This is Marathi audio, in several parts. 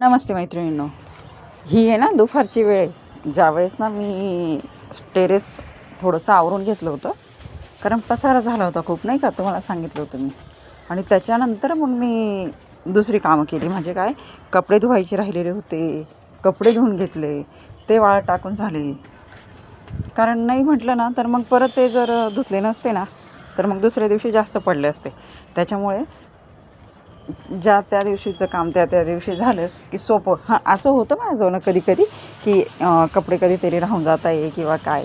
नमस्ते मैत्रिणींनो. ही आहे ना दुपारची वेळ आहे. ज्यावेळेस ना मी टेरेस थोडंसं आवरून घेतलं होतं. कारण पसारा झाला होता खूप नाही का? तुम्हाला सांगितलं होतं मी. आणि त्याच्यानंतर मग मी दुसरी कामं केली. म्हणजे काय? कपडे धुवायचे राहिलेले होते. कपडे धुवून घेतले. ते वाळत टाकून झाले. कारण नाही म्हटलं ना तर मग परत ते जर धुतले नसते ना तर मग दुसऱ्या दिवशी जास्त पडले असते. त्याच्यामुळे ज्या त्या दिवशीचं काम त्या त्या दिवशी झालं की सोपं. हां असं होतं माझं कधी कधी की कपडे कधीतरी राहून जाता ये किंवा काय.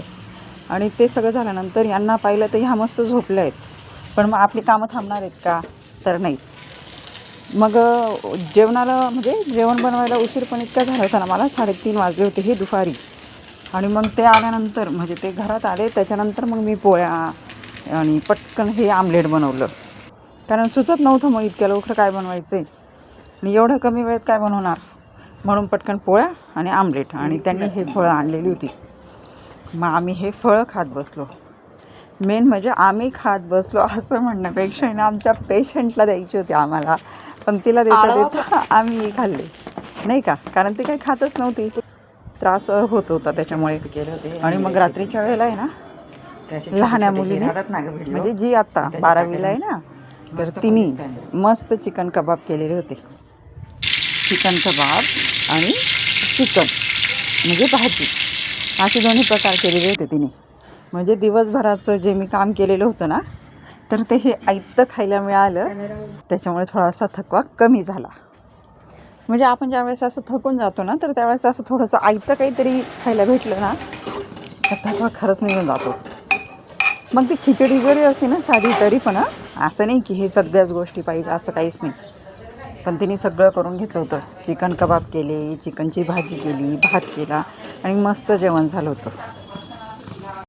आणि ते सगळं झाल्यानंतर यांना पाहिलं तर ह्या मस्त झोपल्या आहेत. पण मग आपली कामं थांबणार आहेत का? तर नाहीच. मग जेवणाला म्हणजे जेवण बनवायला उशीर पण इतका झाला होता ना मला साडेतीन वाजले होते हे दुपारी. आणि मग ते आल्यानंतर म्हणजे ते घरात आले त्याच्यानंतर मग मी पोळ्या आणि पटकन हे आमलेट बनवलं. कारण सुचत नव्हतं मग इतक्या लवकर काय बनवायचं आहे आणि एवढं कमी वेळेत काय बनवणार? म्हणून पटकन पोळ्या आणि आमलेट. आणि त्यांनी हे फळं आणलेली होती. मग आम्ही हे फळं खात बसलो. मेन म्हणजे आम्ही खात बसलो असं म्हणण्यापेक्षा ना आमच्या पेशंटला द्यायची होती आम्हाला. पण तिला देता देता आम्ही खाल्ले. नाही का? कारण ती काही खातच नव्हती. त्रास होत होता त्याच्यामुळे. आणि मग रात्रीच्या वेळेला आहे ना लहान्या मुलीने म्हणजे जी आत्ता बारावीला आहे ना तर तिने मस्त चिकन कबाब केलेले होते. चिकन कबाब आणि चिकन म्हणजे भाजी. असे दोन्ही प्रकार केलेले होते तिने. म्हणजे दिवसभराचं जे मी काम केलेलं होतं ना तर ते हे ऐतं खायला मिळालं. त्याच्यामुळे थोडासा थकवा कमी झाला. म्हणजे आपण ज्यावेळेस असं थकून जातो ना तर त्यावेळेस असं थोडंसं ऐतं काहीतरी खायला भेटलं ना तर थकवा खरंच निघून जातो. मग ती खिचडी जरी असते ना साधी तरी पण असं नाही की हे सगळ्याच गोष्टी पाहिजे असं काहीच नाही. पण तिने सगळं करून घेतलं होतं. चिकन कबाब केले चिकनची भाजी केली भात केला आणि मस्त जेवण झालं होतं.